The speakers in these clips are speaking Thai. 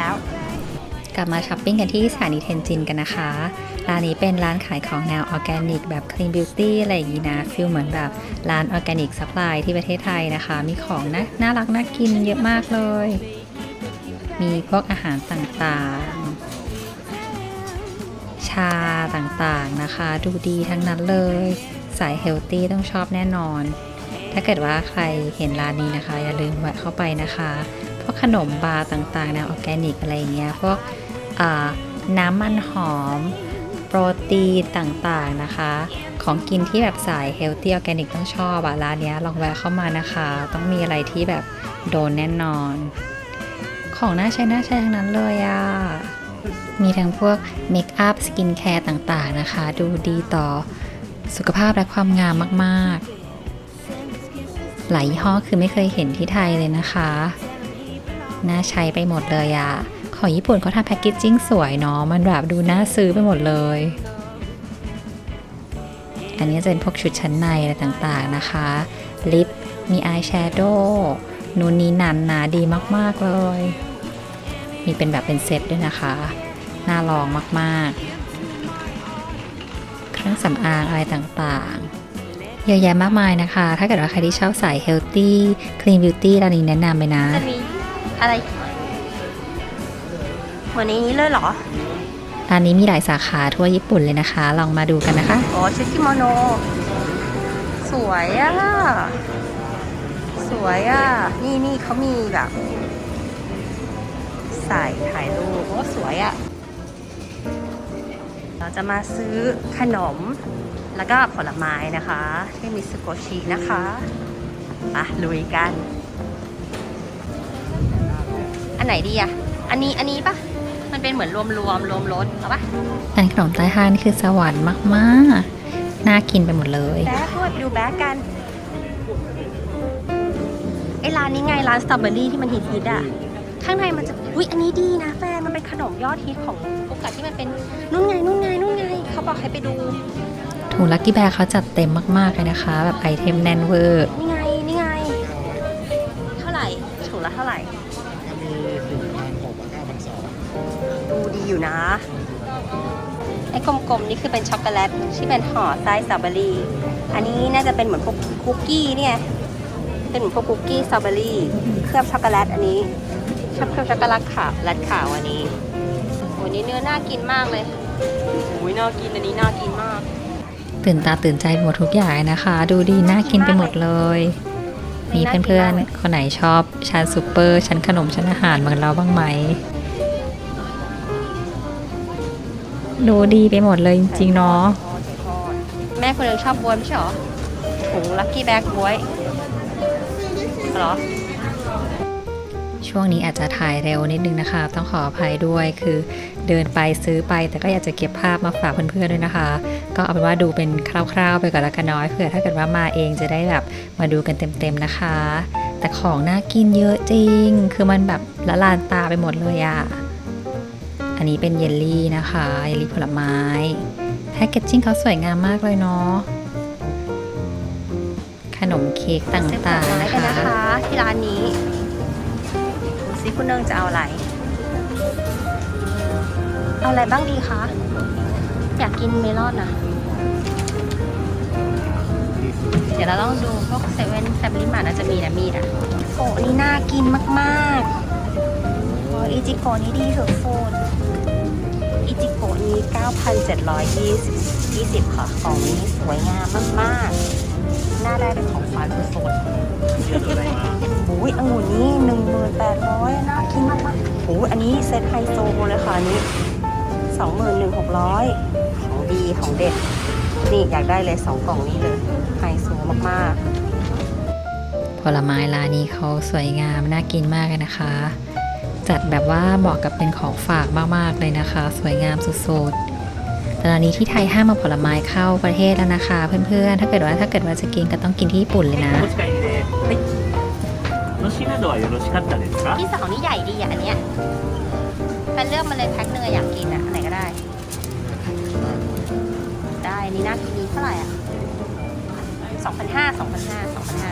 แล้ว กลับมาช้อปปิ้งกันที่สถานีเทนจินกันนะคะ ร้านนี้เป็นร้านขายของแนวออร์แกนิก แบบ clean beauty อะไรอย่างนี้นะฟิลเหมือนแบบร้านออร์แกนิกซัพพลายที่ประเทศไทยนะคะ มีของนะน่ารักน่ากินเยอะมากเลย มีพวกอาหารต่างๆ ชาต่างๆนะคะ ดูดีทั้งนั้นเลย สายเฮลตี้ต้องชอบแน่นอนถ้าเกิดว่าใครเห็นร้านนี้นะคะ อย่าลืมแวะเข้าไปนะคะ วกขนมบาร์ต่างๆแนวออร์แกนิกอะไรเงี้ยพวกน้ำมันหอม โปรตีนต่างๆนะคะ ของกินที่แบบสายเฮลตี้ออร์แกนิกต้องชอบอะร้านนี้ลองแวะเข้ามานะคะ ต้องมีอะไรที่แบบโดนแน่นอน ของน่าใช้น่าใช้ทั้งนั้นเลยอะมีทั้งพวกเมคอัพสกินแคร์ต่างๆนะคะ ดูดีต่อสุขภาพและความงามมากๆ หลายยี่ห้อคือไม่เคยเห็นที่ไทยเลยนะคะ น่าใช้ไปหมดเลยอะของญี่ปุ่นเขาทำแพคเกจจิ้งสวยเนาะมันแบบดูน่าซื้อไปหมดเลย อันนี้จะเป็นพวกชุดชั้นในอะไรต่างๆนะคะ ลิปมีอายแชโดว์นู่นนี้นันนาดีมากๆเลย มีเป็นแบบเป็นเซตด้วยนะคะ น่าลองมากๆ เครื่องสำอางอะไรต่างๆเยอะแยะมากมายนะคะ ถ้าเกิดว่าใครที่ชอบสายเฮลตี้คลีนบิวตี้ร้านนี้แนะนำเลยนะ อะไร วันนี้นี้เลยเหรอ ร้านนี้มีหลายสาขาทั่วญี่ปุ่นเลยนะคะ ลองมาดูกันนะคะ อ๋อชุดกิโมโน สวยอะสวยอะนี่นี่เขามีแบบ ใส่ถ่ายรูปโอ้สวยอะเราจะมาซื้อขนมแล้วก็ผลไม้นะคะที่มิสโกชินะคะมาลุยกันอัน ไหนดีอะอันนี้อันนี้ปะมันเป็นเหมือนรวมรวมรวมรสเอาปะร้านขนมใต้ห้างนี่คือสวรรค์มากๆ น่ากินไปหมดเลยแบ๊กด้วยไปดูแบ๊กกันไอร้านนี้ไงร้านสตรอเบอรี่ที่มันฮิตฮิตๆอะข้างในมันจะอุ๊ยอันนี้ดีนะแฟนมันเป็นขนมยอดฮิตของฟุกะที่มันเป็นนู่นไงนู่นไงนู่นไงเขาบอกให้ไปดูถุงลักกี้แบร์เขาจัดเต็มมากๆเลยนะคะ แบบไอเทมแน่นเวอร์นี่ไงนี่ไง งละเท่าไหร่ก็มีสี่พันหกกับเก้าพันสองดูดีอยู่นะ ไอ้กลมๆ นี่คือเป็นช็อกโกแลตที่เป็นห่อไส้สตรอเบอรี่ อันนี้น่าจะเป็นเหมือนพวกคุกกี้เนี่ย เป็นเหมือนพวกคุกกี้สตรอเบอรี่ เคลือบช็อกโกแลตอันนี้ชอบเคลือบช็อกโกแลตขาวแลตขาวอันนี้โอ้ยนี่เนื้อน่ากินมากเลยโอ้ยน่ากินอันนี้น่ากินมาก ตื่นตาตื่นใจไปหมดทุกอย่างเลยนะคะ ดูดีน่ากินไปหมดเลย มีเพื่อนๆ คนไหนชอบชั้นซูเปอร์ ชั้นขนมชั้นอาหารเหมือนเราบ้างไหม ดูดีไปหมดเลยจริงๆเนาะ แม่คนหนึงชอบบวยไม่ใช่เหรอถุงลักกี้แบ็กบวยเหรอ ช่วงนี้อาจจะถ่ายเร็วนิดนึงนะคะ ต้องขออภัยด้วยคือ เดินไปซื้อไป แต่ก็อยากจะเก็บภาพมาฝากเพื่อนๆด้วยนะคะ ก็เอาเป็นว่าดูเป็นคร่าวๆไปก่อนละกันน้อยเผื่อถ้าเกิดว่ามาเองจะได้แบบมาดูกันเต็มๆนะคะ แต่ของน่ากินเยอะจริง คือมันแบบละลานตาไปหมดเลยอะอันนี้เป็นเยลลี่นะคะเยลลี่ผลไม้แพคเกจจิ้งเขาสวยงามมากเลยเนาะขนมเค้กต่างๆนะนะคะคะที่ร้านนี้ดูซิคุณเนิงจะเอาอะไร เอาอะไรบ้างดีคะ อยากกินเมลอนนะเดี๋ยวเราต้องดูพวกเซเว่นแฟมิลี่มาร์ทน่าจะมีนะมีดอะโอ้อันนี้น่ากินมากๆโอ้อิจิโกะนี่ดีสุดโฟนอิจิโกะนี้ 9,720 20ค่ะของนี้สวยงามมากๆ น่าได้เป็นของขวัญสุดๆโอ้ยองุ่นนี่หนึ่งหมื่นแปดร้อยน่ากินมากมากๆโอ้ยอันนี้เซตไฮโซเลยค่ะอันนี้ 21,600 ของดีของเด็ด นี่อยากได้เลย 2 กล่องนี้เลยไฮโซมากๆ ผลไม้ร้านนี้เขาสวยงาม น่ากินมากเลยนะคะ จัดแบบว่าเหมาะกับเป็นของฝากมาก ๆ เลยนะคะ สวยงามสุดๆแต่ตอนนี้ที่ไทยห้ามเอาผลไม้เข้าประเทศแล้วนะคะ เพื่อนๆ ถ้าเกิดว่าถ้าเกิดว่าจะกินก็ต้องกินที่ญี่ปุ่นเลยนะะพี่สาวนี่ใหญ่ดีอะอันเนี้ย แฟนเลือกมาเลยแพ็คหนึ่งอะอยากกินอะอันไหนก็ได้ ได้อันนี้น่ากินนี้เท่าไหร่อะสองพันห้าสองพันห้าสองพันห้า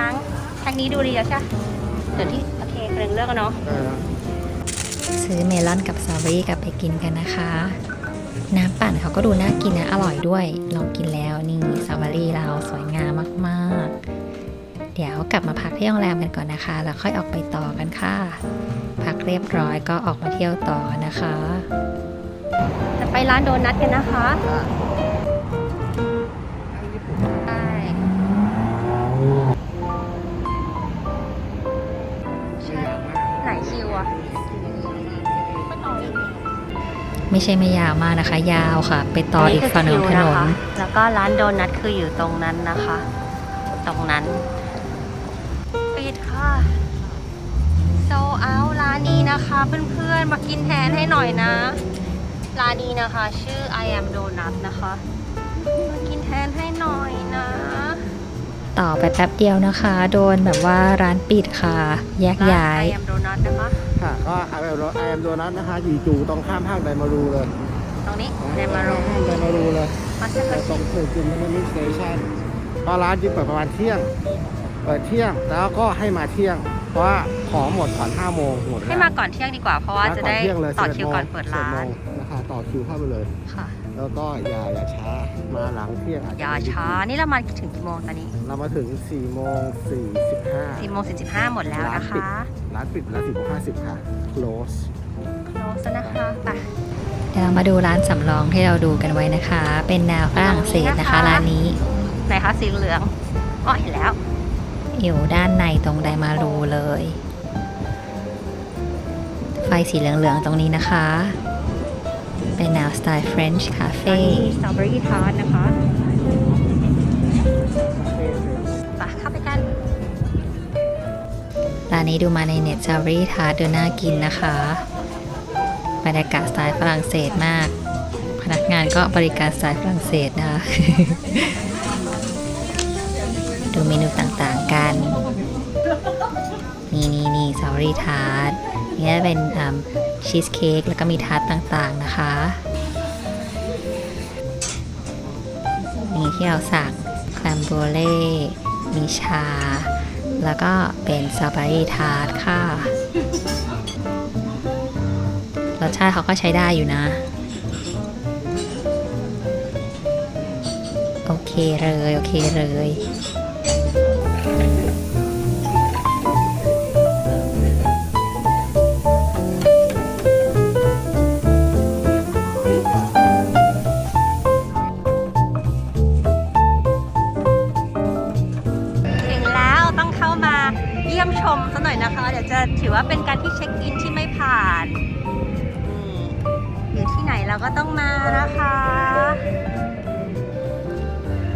มั้งแพ็คนี้ดูดีแล้วใช่ปะเดี๋ยวที่โอเคกำลังเลือกกันเนาะ ซื้อเมลอนกับสตรอเบอรี่กลับไปกินกันนะคะ น้ำปั่นเขาก็ดูน่ากินนะ อร่อยด้วย ลองกินแล้วนี่สตรอเบอรี่เราสวยงามมาก ๆ เดี๋ยวกลับมาพักที่โรงแรมกันก่อนนะคะ แล้วค่อยออกไปต่อกันค่ะ พักเรียบร้อยก็ออกมาเที่ยวต่อนะคะ จะไปร้านโดนัทกันนะคะอะใช่ไม่ยาวมากไหนคิวอะไม่ใช่ไม่ยาวมากนะคะ ยาวค่ะ ไปต่ออีกฝั่งหนึ่งถนนแล้วก็ร้านโดนัทคืออยู่ตรงนั้นนะคะ ตรงนั้นาร้านนี้นะคะเพื่อนๆมากินแทนให้หน่อยนะ ร้านนี้นะคะ ชื่อ I am Donut นะคะ มากินแทนให้หน่อยนะ ต่อไปแป๊บเดียวนะคะ โดนแบบว่าร้านปิดค่ะ แยกย้ายร้น I am Donut นะคะ ค่ะก็ไอแอมโดไอแอมโดนัทนะคะอยู่จู่ตรงข้ามห้างไดมารูเลยตรงนี้ในมารุห้างไดมารูเลยมาสตกัรงถึงจิมมินิสเตชันก็ร้านจะเปิดประมาณเที่ยงเปิดเที่ยงแล้วก็ให้มาเที่ยง เพราะว่าของหมดก่อน5โมงหมดแล้วให้มาก่อนเที่ยงดีกว่าเพราะว่าจะได้มก่อนเที่ยงเลยต่อ11คิวก่อนเปิดร้าน11โมงนะคะต่อคิวเข้าไปเลยค่ะ แล้วก็อย่าอย่าช้ามาหลังเที่ยงอาจจะอย่าช้านี่เรามาถึงกี่โมงตอนนี้ เรามาถึง4โมง45 4โมง45หมดแล้วนะคะร้านปิดแล้ว4โมง50ค่ะ close โคลสนะคะไปเดี๋ยวเรามาดูร้านสำรองที่เราดูกันไว้นะคะ เป็นแนวฝรั่งเศสนะคะ ร้านนี้ไหนคะสีเหลืองอ๋อเห็นแล้ว อยู่ด้านในตรงไดมารูเลย ไฟสีเหลือง ๆ ตรงนี้นะคะ เป็นแนวสไตล์ French ตอน Cafe นี้มีสตรอเบอรี่ทาร์ตนะคะไปเข้าไปกัน ร้านนี้ดูมาในเน็ต s ต r อ b e r r y Tart ดูน่ากินนะคะ บรรยากาศสไตล์ฝรั่งเศสมาก พนักงานก็บริการสไตล์ฝรั่งเศสนะคะดูเมนูต่างๆ กัน นี่นี่นี่ซาวรี่ทาร์ตนี่จะเป็นชีสเค้กแล้วก็มีทาร์ตต่างๆนะคะ นี่ที่เราสั่งแคลมโบเล่มีชา แล้วก็เป็นสตรอเบอรี่ทาร์ตค่ะรสชาติเขาก็ใช้ได้อยู่นะ โอเคเลย โอเคเลย ก็ต้องมานะคะ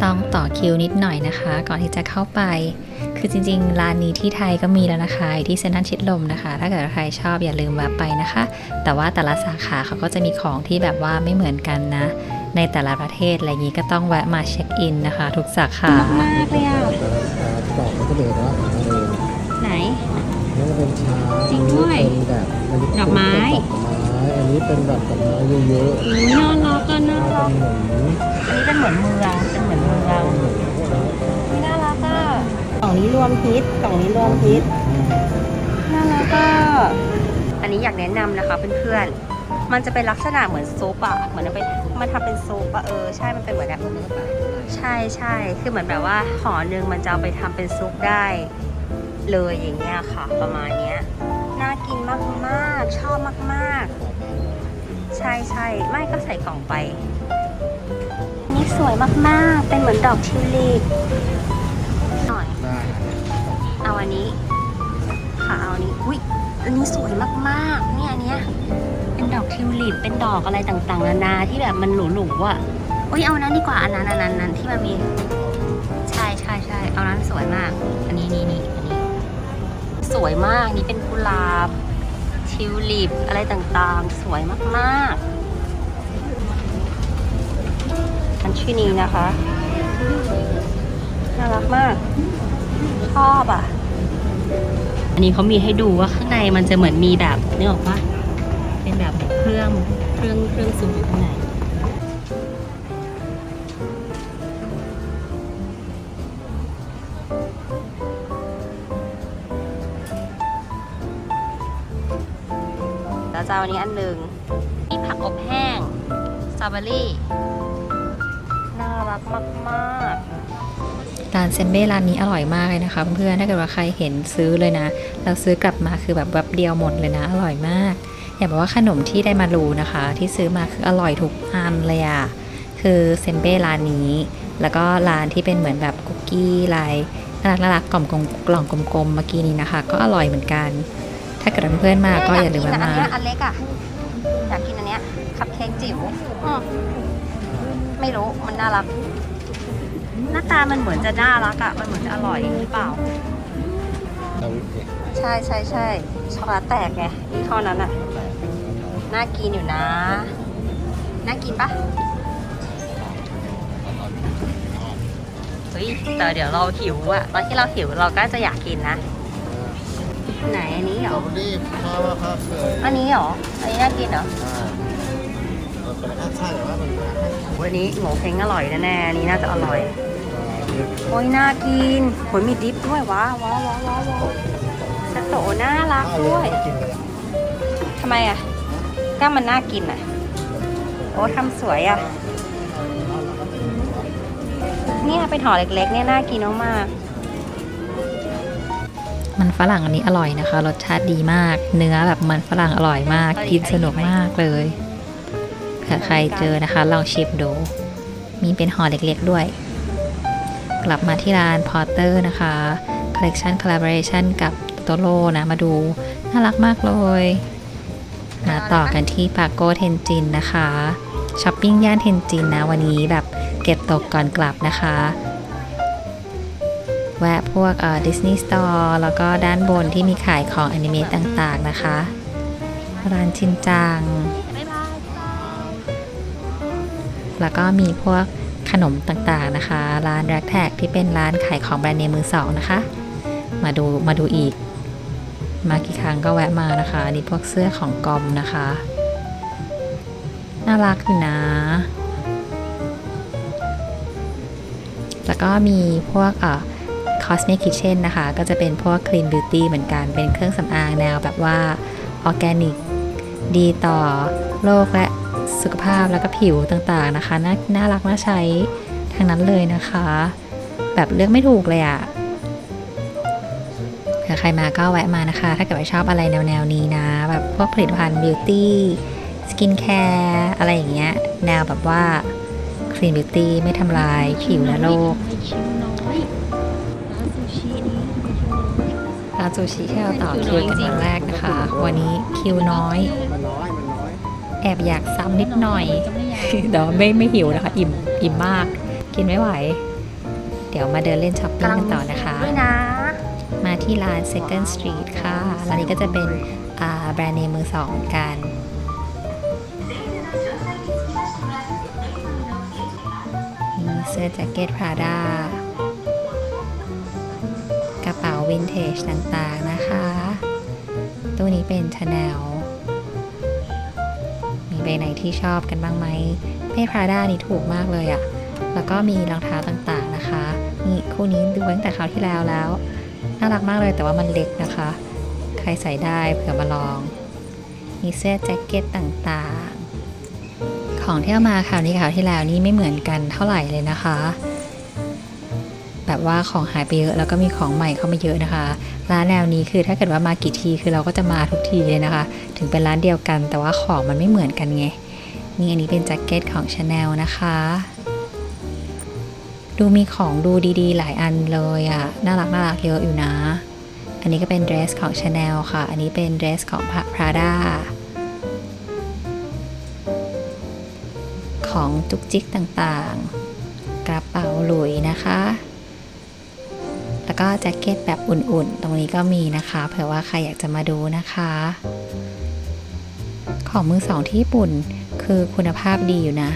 ต้องต่อคิวนิดหน่อยนะคะ ก่อนที่จะเข้าไป คือจริงๆ ร้านนี้ที่ไทยก็มีแล้วนะคะอยู่ที่เซ็นทรัลชิดลมนะคะ ถ้าเกิดใครชอบอย่าลืมแวะไปนะคะ แต่ว่าแต่ละสาขาเขาก็จะมีของที่แบบว่าไม่เหมือนกันนะ ในแต่ละประเทศอะไรอย่างนี้ก็ต้องแวะมาเช็คอินนะคะ ทุกสาขามากเลยอะดอกมันจะเป็นว่าของทะเลไหนนี่จะเป็นชาจริงด้วยเป็นแบบอันนี้ดอกไม้เป็นด อกไม้อันนี้เป็นแบบดอกไม้เยอะน่ารักก็น่าๆรัก เป็นเหมือนอันนี้เป็นเหมือนเมืองเป็นเหมือนเมืองไม่น่ารักอะกล่องนี้รวมฮิตกล่องนี้รวมฮิตน่ารักอะอันนี้อยากแนะนำนะคะเพื่อนๆ มันจะเป็นลักษณะเหมือนซุปอะเหมือนเอาไปมันทำเป็นซุปอะเออใช่ มันเป็นเหมือนแบบใช่ใช่คือเหมือนแบบว่าห่อหนึ่งมันจะเอาไปทำเป็นซุปได้ เลยอย่างเงี้ยค่ะ ประมาณเนี้ยน่ากินมากๆชอบมากๆ ใช่ใช่ไม่ก็ใส่กล่องไป นี่สวยมากๆ เป็นเหมือนดอกทิวลิปหน่อย ได้เอาอันนี้ ค่ะเอาอันนี้ อุ้ยอันนี้สวยมากๆ เนี่ยอันเนี้ย เป็นดอกทิวลิป เป็นดอกอะไรต่างๆ นานาที่แบบมันหรูๆอะอุ้ยเอาอันนั้นดีกว่า อันนั้นอันนั้นอันนั้นที่มันมี ใช่ใช่ใช่เอานั้นสวยมาก อันนี้นี่นี่อันนี้ สวยมาก นี่เป็นกุหลาบ ทิวลิปอะไรต่างๆ สวยมากๆ อันชื่อนี้นะคะ น่ารักมาก ชอบอะ อันนี้เขามีให้ดูว่าข้างในมันจะเหมือนมีแบบนึกออกปะเป็นแบบเครื่องเครื่องเครื่องซูมอยู่ข้างใน แล้วจะเอาอันนี้อันหนึ่งมีผักอบแห้งสตรอเบอรี่น่ารักมากๆร้านเซมเบ้ร้านนี้อร่อยมากเลยนะคะเพื่อนๆถ้าเกิดว่าใครเห็นซื้อเลยนะแล้วซื้อกลับมาคือแบบแบบเดียวหมดเลยนะ อร่อยมาก อยากบอกว่าขนมที่ได้มารูนะคะ ที่ซื้อมาคืออร่อยทุกอันเลยอะคือเซมเบ้ร้านนี้ แล้วก็ร้านที่เป็นเหมือนแบบคุกกี้ลายน่ารักน่ารักกล่องกลมกล่องกลมๆเมื่อกี้นี้นะคะ ก็อร่อยเหมือนกัน ถ้าเกิดเพื่อนๆมาก็อย่าลืมกกินแวะอันมาเนี้ยอันเล็กอะอยากกินอันเนี้ยคัพเค้กจิ๋วอืมไม่รู้มันน่ารัก หน้าตามันเหมือนจะน่ารักอะมันเหมือนจะอร่อยหรือเปล่า ใช่ใช่ใช่ช็อกโกแลตแตกไงนี่ข้อนั้นอะน่ากินอยู่นะ น่ากินปะเฮ้ยแต่เดี๋ยวเราหิวอะตอนที่เราหิวเราก็จะอยากกินนะ ไหนอันนี้เหรสตรออเบอรี่เพราะว่าเขาเคยอันนี้เหรอ อันนี้น่ากินเหรออ่าเราคนละใช่แต่ว่ามันมาให้วันนี้โง่เพ้งอร่อยแน่ๆอันนี้น่าจะอร่อย โอ้ยน่ากินโอ้ยมีดิฟด้วยว้าวว้าวว้าวว้าวว้าวสโตน่ารักข้าวเยด้อะวยไม่กินเลยอะทำไมอะก็มันน่ากินอะ โอ้ทำสวยอะ เนี่ยเป็นห่อเล็กๆเนี่ยน่ากินมาก มันฝรั่งอันนี้อร่อยนะคะ รสชาติดีมาก เนื้อแบบมันฝรั่งอร่อยมาก กินสนุกมากเลยเผื่อใครเจอนะคะลองชิมดู มีเป็นห่อเล็กๆด้วย กลับมาที่ร้าน Porter นะคะ Collection Collaboration กับโตโ o นะมาดู น่ารักมากเลย มาต่อกันที่ปาโก้เทนจินนะคะช้อปปิ้งย่านเทนจินนะวันนี้แบบเก็บตกก่อนกลับนะคะแวะพวกดิสนีย์สโตร์แล้วก็ด้านบนที่มีขายของอนิเมะต่างๆนะคะ ร้านชินจัง แล้วก็มีพวกขนมต่างๆนะคะ ร้านแร็กแท็กที่เป็นร้านขายของแบรนด์เนมมือสองนะคะ มาดูมาดูอีก มากี่ครั้งก็แวะมานะคะนนี่พวกเสื้อของกอมนะคะ น่ารักอยู่นะแล้วก็มีพวกเอ่อ Cosmic Kitchen นะคะ ก็จะเป็นพวก Clean Beauty เหมือนกัน เป็นเครื่องสำอางแนวแบบว่าออร์แกนิก ดีต่อโลกและสุขภาพแล้วก็ผิวต่างๆนะคะ น่าน่ารักน่าใช้ทั้งนั้นเลยนะคะ แบบเลือกไม่ถูกเลยอะเผื่อใครมาก็แวะมานะคะ ถ้าเกิดว่าชอบอะไรแนวๆนี้นะ แบบพวกผลิตภัณฑ์บิวตี้สกินแคร์อะไรอย่างเงี้ย แนวแบบว่า Clean Beauty ไม่ทำลายผิวและโลก ร้านซูชินี้ร้านซูชิที่เราต่อคิวกันวันแรกนะคะ วันนี้คิวน้อยมันน้อยมันน้อยแอบอยากซ้ำนิดหน่อยเดี๋ยวไม่ไม่หิวนะคะ อิ่มอิ่มมาก กินไม่ไหว เดี๋ยวมาเดินเล่นช้อปปิ้งกันต่อนะคะด้วยนะมาที่ร้าน Second Street ค่ะร้านนี้ก็จะเป็นอ่าแบรนด์เนมมือสองกันมีเสื้อแจ็คเก็ตพราด้ากระเป๋า วินเทจต่างๆนะคะตัวนี้เป็นชาแนลมีใบไหนที่ชอบกันบ้างไหมเป้พราด้านี่ถูกมากเลยอะแล้วก็มีรองเท้าต่างๆนะคะนี่คู่นี้ดูตั้งแต่คราวที่แล้วแล้ว น่ารักมากเลยแต่ว่ามันเล็กนะคะ ใครใส่ได้เผื่อมาลอง มีเสื้อแจ็คเก็ตต่างๆ ของที่เอามาคราวนี้คราวที่แล้วนี่ไม่เหมือนกันเท่าไหร่เลยนะคะ แบบว่าของหายไปเยอะแล้วก็มีของใหม่เข้ามาเยอะนะคะ ร้านแนวนี้คือถ้าเกิดว่ามากี่ทีคือเราก็จะมาทุกทีเลยนะคะ ถึงเป็นร้านเดียวกัน แต่ว่าของมันไม่เหมือนกันไงนี่อันนี้เป็นแจ็คเก็ตของ Chanel นะคะ ดูมีของดูดีๆ หลายอันเลยอะ่ะน่ารักน่ารักเยอะอยู่นะ อันนี้ก็เป็นเดรสของ Chanel ค่ะ อันนี้เป็นเดรสของ Prada ของจุกจิกต่างๆ กระเป๋าหลุยนะคะ แล้วก็แจ็คเก็ตแบบอุ่นๆ ตรงนี้ก็มีนะคะเผื่อว่าใครอยากจะมาดูนะคะ ของมือสองที่ญี่ปุ่นคือคุณภาพดีอยู่นะ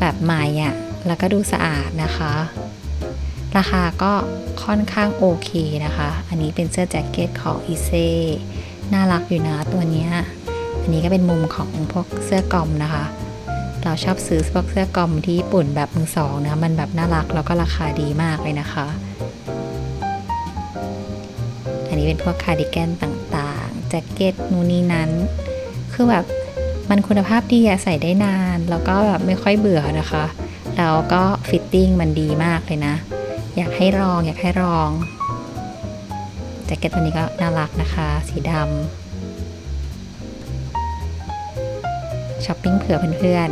แบบใหม่อะแล้วก็ดูสะอาดนะคะ ราคาก็ค่อนข้างโอเคนะคะ อันนี้เป็นเสื้อแจ็คเก็ตของอีเซน่ารักอยู่นะตัวนี้ อันนี้ก็เป็นมุมของพวกเสื้อกอมนะคะ เราชอบซื้อพวกเสื้อกอมที่ญี่ปุ่นแบบมือสองนะ มันแบบน่ารักแล้วก็ราคาดีมากเลยนะคะ อันนี้เป็นพวกคาร์ดิแกนต่างๆแจ็คเก็ตนู่นนี่นั้น คือแบบมันคุณภาพดีอะใส่ได้นาน แล้วก็แบบไม่ค่อยเบื่อนะคะ แล้วก็ฟิตติ้งมันดีมากเลยนะ อยากให้ลองอยากให้ลองแจ็คเก็ตตัวนี้ก็น่ารักนะคะ สีดำช้อปปิ้งเผื่อเพื่อน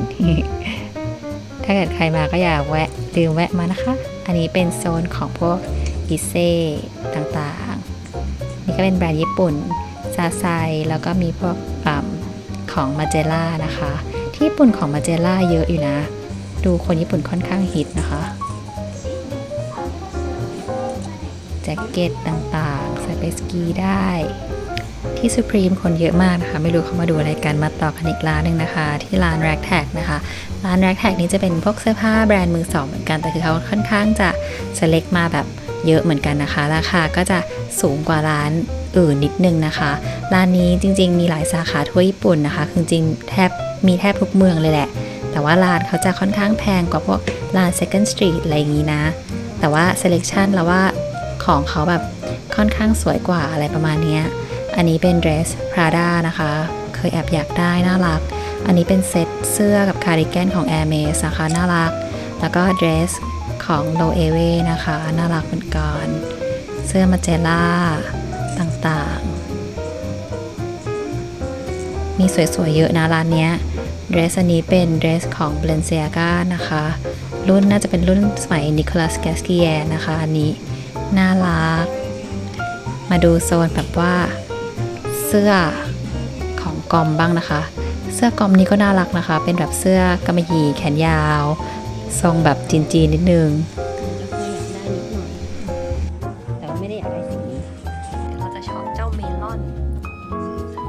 ๆ ถ้าเกิดใครมาก็อย่าแวะลืมแวะมานะคะ อันนี้เป็นโซนของพวกอิเซ่ต่างๆ นี่ก็เป็นแบรนด์ญี่ปุ่น ซาไซ แล้วก็มีพวกอของมาเจล่านะคะ ที่ญี่ปุ่นของมาเจล่าเยอะอยู่นะ ดูคนญี่ปุ่นค่อนข้างฮิตนะคะ แจ็คเก็ตต่างๆ ใส่ไปสกีได้ ที่สุพรีมคนเยอะมากนะคะ ไม่รู้เขามาดูอะไรกัน มาต่อกันอีกร้านหนึ่งนะคะ ที่ร้าน Rag Tag นะคะ ร้าน Rag Tag นี้จะเป็นพวกเสื้อผ้าแบรนด์มือสองเหมือนกัน แต่คือเขาค่อนข้างจะ select มาแบบ เยอะเหมือนกันนะคะ ราคาก็จะสูงกว่าร้านอื่นนิดนึงนะคะ ร้านนี้จริง ๆ มีหลายสาขาทั่วญี่ปุ่นนะคะคือจริงแทบมีแทบทุกเมืองเลยแหละ แต่ว่าร้านเขาจะค่อนข้างแพงกว่าพวกร้าน Second Street อะไรอย่างนี้นะ แต่ว่า selection แล้วว่าของเขาแบบค่อนข้างสวยกว่าอะไรประมาณนี้ อันนี้เป็น dress Prada นะคะ เคยแอบอยากได้น่ารัก อันนี้เป็นเซ็ตเสื้อกับคาร์ดิแกนของ Hermes นะคะน่ารัก แล้วก็ dress ของ l o e w e นะคะ น่ารักเหมือนกัน เสื้อมาเจล่าต่างๆ มีสวยๆ เยอะนะร้านเนี้ย dress อันนี้เป็น dress ของ Balenciaga นะคะ รุ่นน่าจะเป็นรุ่นสมัย Nicolas g a s q u i e r นะคะ อันนี้ น่ารัก มาดูโซนแบบว่า เสื้อของกอมบ้างนะคะ เสื้อกอมนี้ก็น่ารักนะคะ เป็นแบบเสื้อกำมะหยี่แขนยาว ทรงแบบจีนๆนิดนึงแล้วก็อยากได้นิดหน่อยแต่ว่าไม่ได้อยากได้สีนี้เดี๋ยวเราจะชอบเจ้าเมลอน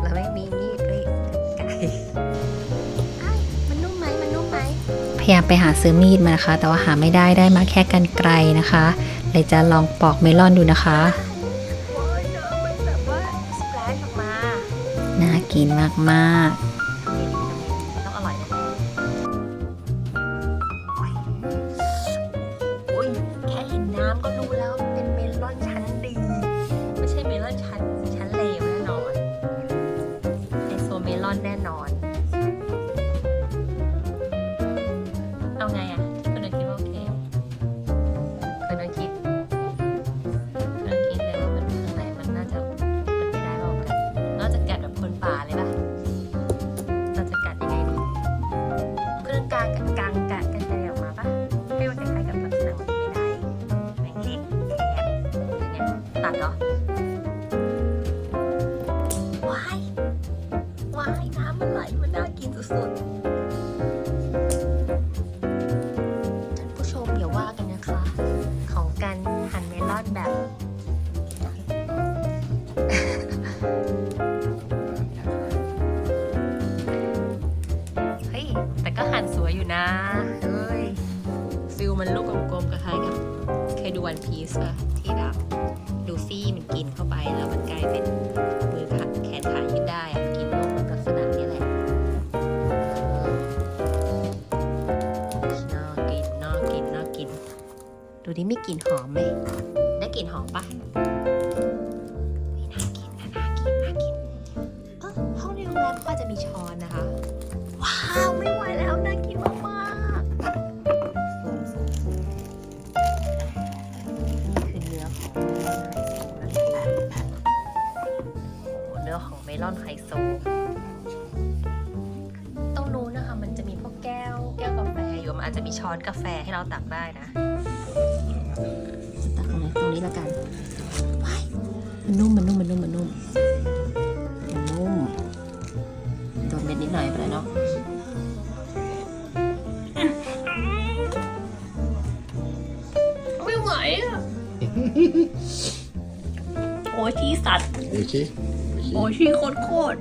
แล้วไม่มีมีดด้วยไก่อ้ายมันนุ่มไหมมันนุ่มไหมพยายามไปหาซื้อมีดมานะคะ แต่ว่าหาไม่ได้ได้มาแค่กันไกลนะคะ เลยจะลองปอกเมลอนดูนะคะโอ้ยเนื้อมันแบบว่าสเปรชออกมาน่ากินมากท ดูดิมีกลิ่นหอมไหมได้กลิ่นหอมปะน่ากินนะน่ากินน่ากินเออห้องในโรงแรมก็จะมีช้อนนะคะ ว้าวไม่ไหวแล้วน่ากินมากๆนี่คือเนื้อของเมลอนไฮโซนะคะโอ้โหเนื้อของเมลอนไฮโซตรงนู้นนะคะมันจะมีพวกแก้วแก้วกาแฟอยู่มันอาจจะมีช้อนกาแฟให้เราตักได้ มันนุ่มมันนุ่มมันนุ่มมันนุ่มมันนุ่มโดนเม็ดนิดหน่อยไปเลยเนาะไม่ไหวอะโอ้ยที่สัตว์โอชิโอ้ยที่โคตรโคตร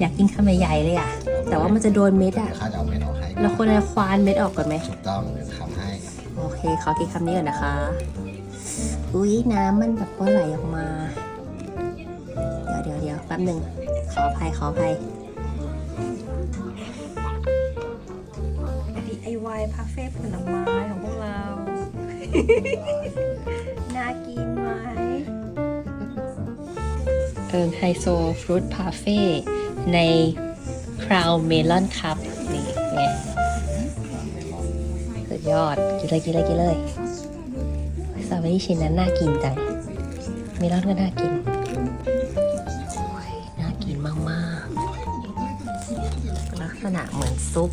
อยากกินคำใหญ่ๆเลยอะ แต่ว่ามันจะโดนเม็ดอะ ข้าจะเอาเม็ดออกให้เราควรจะควานเม็ดออกก่อนไหม ถูกต้องเดี๋ยวทำให้ โอเค ขอกินคำนี้ก่อนนะคะ อุ้ยน้ำมันแบบว่าไหลออกมา เดี๋ยวเดี๋ยวเดี๋ยวแป๊บหนึ่งขออภัยขออภัย DIY พาเฟ่ผลไม้ของพวกเรา น่ากินไหมเอิงไฮโซฟรุตพาเฟ่ใน Crown Melon Cup นี่ไงสุดยอด กินเลยกินเลยกินเลยสตรอ เบอรี่ชิ้นนั้นน่ากินจังเมลอนก็น่ากินน่ากินมากๆลักษณะเหมือนซุป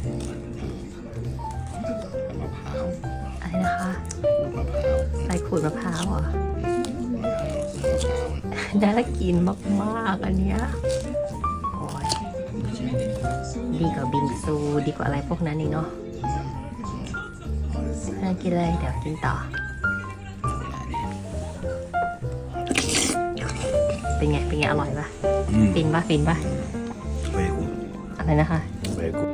อะไรนะคะใส่ขูดมะพร้าวเหรอน่ากินมากๆอันเนี้ยโอ้ยดีกว่าบิงซูดีกว่าอะไรพวกนั้นนี่เนาะน่ากินเลยเดี๋ยวกินต่อ เป็นไง เป็นไง อร่อยปะฟินปะฟินปะ Very good. อะไรนะคะ Very good.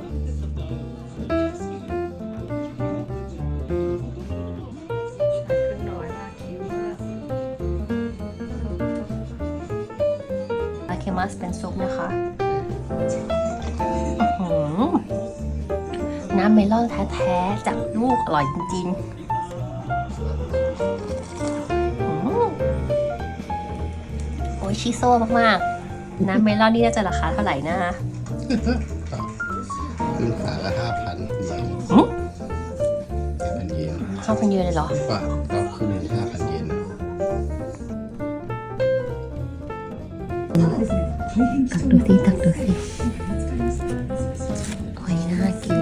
อาเคมัสเป็นซุปนะคะอื้อหือน้ำเมลอนแท้ๆจากลูกอร่อยจริงๆ ชิโซ่มากๆ น้ำเมลอนนี่น่าจะราคาเท่าไหร่นะขึ้นขาละห้าพันเยนหือห้าพันเยนห้าพันเยนเลยเหรอกว่าก็ขึ้นห้าพันเยนตักดูสิตักดูสิโอ้ยน่ากิน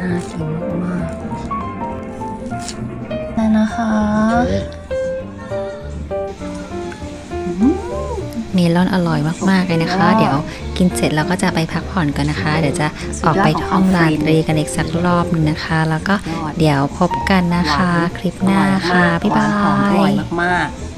น่ากินมากๆนั่นนะคะ เมลอนอร่อยมากๆเลยนะคะ เดี๋ยวกินเสร็จเราก็จะไปพักผ่อนกันนะคะ เดี๋ยวจะออกไปท่องราตรีกันอีกสักรอบหนึงนะคะ แล้วก็เดี๋ยวพบกันนะคะ คลิปหน้าค่ะบ๊ายบาหอมอร่อยยมากๆ